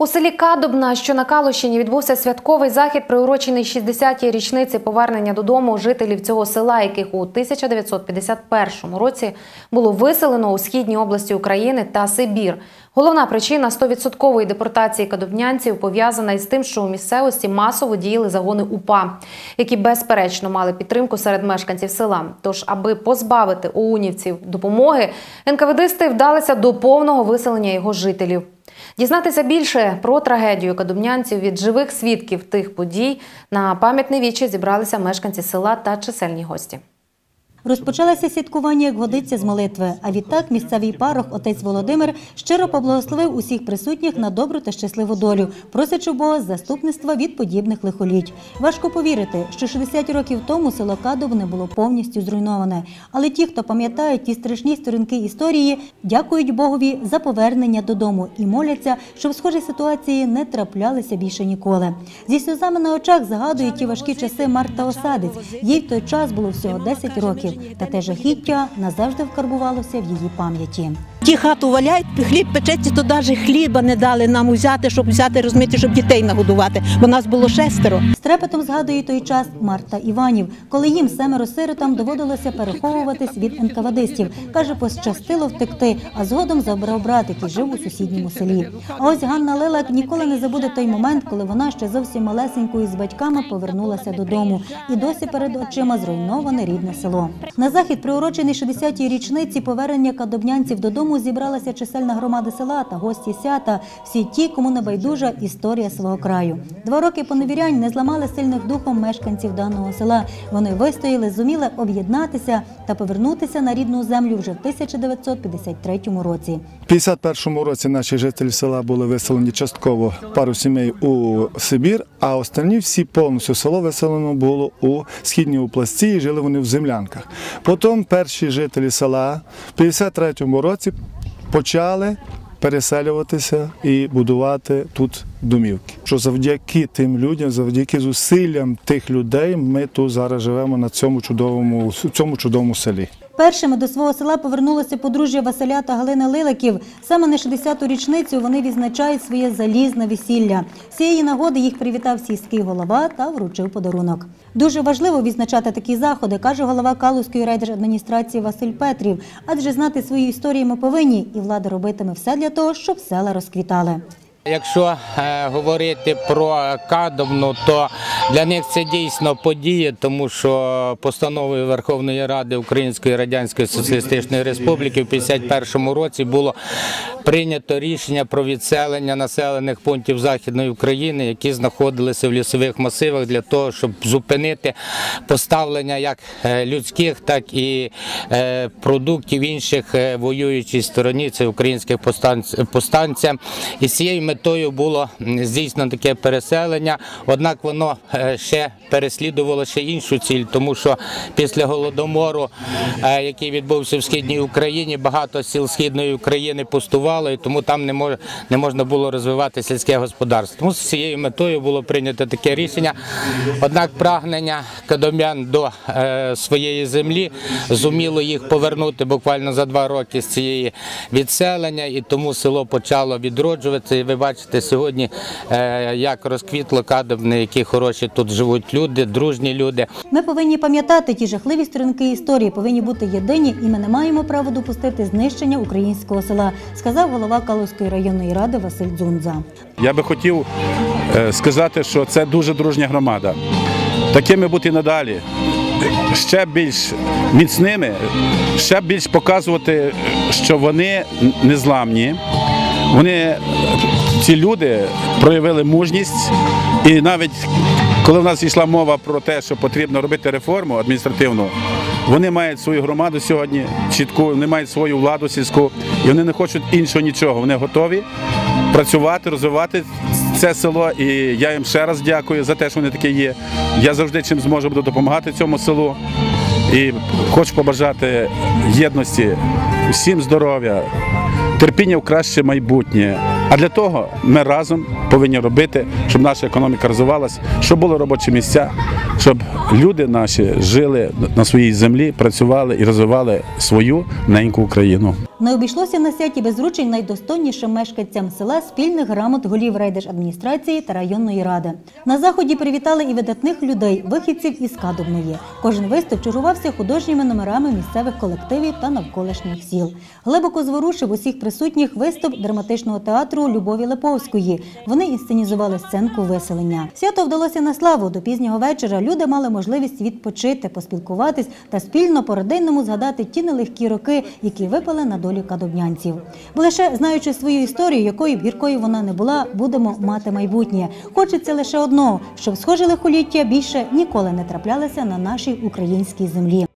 У селі Кадобна, що на Калущині, відбувся святковий захід, приурочений 60-й річниці повернення додому жителів цього села, яких у 1951 році було виселено у східній області України та Сибір. Головна причина 100% депортації кадобнянців пов'язана із тим, що у місцевості масово діяли загони УПА, які безперечно мали підтримку серед мешканців села. Тож, аби позбавити оунівців допомоги, НКВДисти вдалися до повного виселення його жителів. Дізнатися більше про трагедію кадумнянців від живих свідків тих подій на пам'ятне вічі зібралися мешканці села та чисельні гості. Розпочалося святкування, як годиться з молитви. А відтак місцевий парох отець Володимир щиро поблагословив усіх присутніх на добру та щасливу долю, просячи Бога заступництва від подібних лихоліть. Важко повірити, що 60 років тому село Кадовне було повністю зруйноване. Але ті, хто пам'ятають ті страшні сторінки історії, дякують Богові за повернення додому і моляться, щоб схожі ситуації не траплялися більше ніколи. Зі сльозами на очах згадують ті важкі часи Марта Осадець. Їй в той час було всього 10 років. Та те жахіття назавжди вкарбувалося в її пам'яті. Ті хату валяють, хліб печеться, то навіть хліба не дали нам взяти, щоб взяти, розуміти, щоб дітей нагодувати, бо нас було шестеро. З трепетом згадує той час Марта Іванів, коли їм семеро сиротам доводилося переховуватись від енкавадистів. Каже, пощастило втекти, а згодом забрав брат, який жив у сусідньому селі. А ось Ганна Лелак ніколи не забуде той момент, коли вона ще зовсім малесенькою з батьками повернулася додому. І досі перед очима зруйноване рідне село. На захід, приурочений 60-й річниці повернення кадобнянців додому, зібралася чисельна громада села та гості свята, всі ті, кому не байдужа історія свого краю. Два роки поневірянь не зламали сильних духом мешканців даного села. Вони вистояли, зуміли об'єднатися та повернутися на рідну землю вже в 1953 році. У 51-му році наші жителі села були виселені частково пару сімей у Сибір, а останні всі повністю село виселено було у східній області і жили вони в землянках. Потім перші жителі села в 53-му році почали переселюватися і будувати тут домівки. Що завдяки тим людям, завдяки зусиллям тих людей, ми тут зараз живемо на цьому чудовому, цьому чудовому селі. Першими до свого села повернулося подружжя Василя та Галини Лилаків. Саме на 60-ту річницю вони відзначають своє залізне весілля. З цієї нагоди їх привітав сільський голова та вручив подарунок. Дуже важливо відзначати такі заходи, каже голова Калузької райдержадміністрації Василь Петрів. Адже знати свої історії ми повинні, і влада робитиме все для того, щоб села розквітали. Якщо е, говорити про Кадовну, то для них це дійсно подія, тому що постановою Верховної Ради Української Радянської Соціалістичної Республіки в 51 році було прийнято рішення про відселення населених пунктів Західної України, які знаходилися в лісових масивах, для того, щоб зупинити поставлення як е, людських, так і е, продуктів інших воюючій стороні, це українських повстанців. І з цією метою було здійснено таке переселення. Однак воно е, ще переслідувало ще іншу ціль, тому що після голодомору, е, який відбувся в східній Україні, багато сіл східної України пустувало, і тому там не мож, не можна було розвивати сільське господарство. Тому з цією метою було прийнято таке рішення. Однак прагнення кадом'ян до е, своєї землі зуміло їх повернути буквально за два роки з цієї відселення, і тому село почало відроджуватися. Бачите сьогодні, е, як розквітло кадобне, які хороші тут живуть люди, дружні люди. Ми повинні пам'ятати ті жахливі сторінки історії, повинні бути єдині, і ми не маємо права допустити знищення українського села, сказав голова Калузької районної ради Василь Дзунза. Я би хотів е, сказати, що це дуже дружня громада. Такими бути надалі. Ще більш міцними, ще більш показувати, що вони незламні. Вони, ці люди, проявили мужність. І навіть коли в нас йшла мова про те, що потрібно робити реформу адміністративну, вони мають свою громаду сьогодні, чітку, вони мають свою владу сільську, і вони не хочуть іншого нічого. Вони готові працювати, розвивати це село. І я їм ще раз дякую за те, що вони такі є. Я завжди чим зможу буду допомагати цьому селу. І хочу побажати єдності, всім здоров'я, терпіння в краще майбутнє. А для того ми разом повинні робити, щоб наша економіка розвивалася, щоб були робочі місця, щоб люди наші жили на своїй землі, працювали і розвивали свою неньку Україну. Не обійшлося на святі без вручень найдостойнішим мешканцям села спільних грамот голів райдержадміністрації та районної ради. На заході привітали і видатних людей, вихідців із Кадубної. Кожен виступ чергувався художніми номерами місцевих колективів та навколишніх сіл. Глибоко зворушив усіх присутніх виступ драматичного театру Любові Леповської. Вони інсценізували сценку виселення. Свято вдалося на славу. До пізнього вечора люди мали можливість відпочити, поспілкуватись та спільно по родинному згадати ті нелегкі роки, які випали на долю кадобнянців. Бо лише знаючи свою історію, якою б гіркою вона не була, будемо мати майбутнє. Хочеться лише одного, щоб схоже лихоліття більше ніколи не траплялося на нашій українській землі.